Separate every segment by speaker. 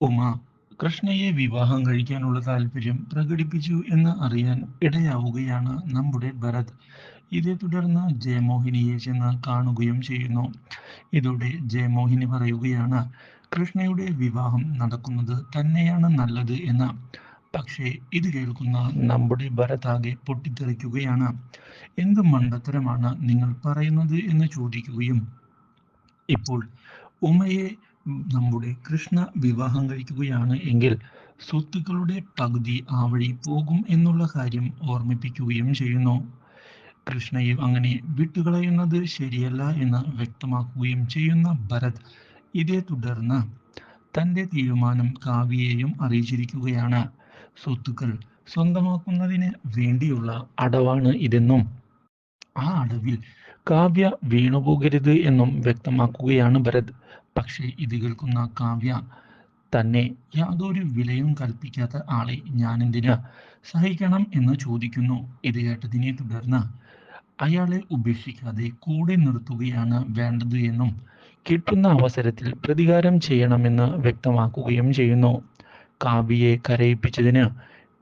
Speaker 1: ഉമ കൃഷ്ണയെ വിവാഹം കഴിക്കാനുള്ള താല്പര്യം പ്രകടിപ്പിച്ചു എന്ന് അറിയാൻ ഇടയാവുകയാണ് നമ്മുടെ ഭരത്. ഇതേ തുടർന്ന് ജയമോഹിനിയെ ചെന്ന് കാണുകയും ചെയ്യുന്നു. ഇതോടെ ജയമോഹിനി പറയുകയാണ് കൃഷ്ണയുടെ വിവാഹം നടക്കുന്നത് തന്നെയാണ് നല്ലത് എന്ന്. പക്ഷേ ഇത് കേൾക്കുന്ന നമ്മുടെ ഭരതാകെ പൊട്ടിത്തെറിക്കുകയാണ്. എന്ത് മണ്ടത്തരമാണ് നിങ്ങൾ പറയുന്നത് എന്ന് ചോദിക്കുകയും ഇപ്പോൾ ഉമയെ നമ്മുടെ കൃഷ്ണ വിവാഹം കഴിക്കുകയാണ് എങ്കിൽ സ്വത്തുക്കളുടെ പകുതി ആ വഴി പോകും എന്നുള്ള കാര്യം ഓർമ്മിപ്പിക്കുകയും ചെയ്യുന്നു. കൃഷ്ണയെ അങ്ങനെ വിട്ടുകളയുന്നത് ശരിയല്ല എന്ന് വ്യക്തമാക്കുകയും ചെയ്യുന്ന ഭരത് ഇതേ തുടർന്ന് തന്റെ തീരുമാനം കാവ്യയെയും അറിയിച്ചിരിക്കുകയാണ്. സ്വത്തുക്കൾ സ്വന്തമാക്കുന്നതിന് വേണ്ടിയുള്ള അടവാണ് ഇതെന്നും ആ അടവിൽ കാവ്യ വീണുപോകരുത് എന്നും വ്യക്തമാക്കുകയാണ് ഭരത്. പക്ഷേ ഇത് കേൾക്കുന്ന കാവ്യ തന്നെ യാതൊരു വിലയും കൽപ്പിക്കാത്ത ആളെ ഞാൻ എന്തിന് സഹിക്കണം എന്ന് ചോദിക്കുന്നു? ഇത് കേട്ടതിനെ തുടർന്ന് അയാളെ ഉപേക്ഷിക്കാതെ കൂടെ നിർത്തുകയാണ് വേണ്ടത് എന്നും കിട്ടുന്ന അവസരത്തിൽ പ്രതികാരം ചെയ്യണമെന്ന് വ്യക്തമാക്കുകയും ചെയ്യുന്നു. കാവ്യയെ കരയിപ്പിച്ചതിന്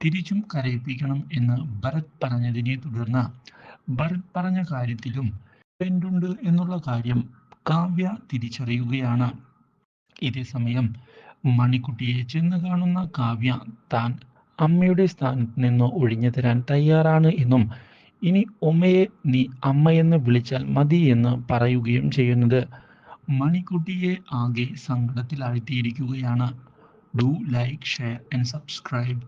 Speaker 1: തിരിച്ചും കരയിപ്പിക്കണം എന്ന് ഭരത് പറഞ്ഞതിനെ തുടർന്ന് ഭരത് പറഞ്ഞ കാര്യത്തിലും തെറ്റുണ്ട് എന്നുള്ള കാര്യം കാവ്യ തിരിച്ചറിയുകയാണ്. ഇതേ സമയം മണിക്കുട്ടിയെ ചെന്ന് കാണുന്ന കാവ്യ താൻ അമ്മയുടെ സ്ഥാനത്ത് നിന്ന് ഒഴിഞ്ഞു തരാൻ തയ്യാറാണ് എന്നും ഇനി ഉമ്മയെ നീ അമ്മയെന്ന് വിളിച്ചാൽ മതി എന്ന് പറയുകയും ചെയ്യുന്നത്. മണിക്കുട്ടിയെ ആകെ സങ്കടത്തിലാഴ്ത്തിയിരിക്കുകയാണ്. Do like share and subscribe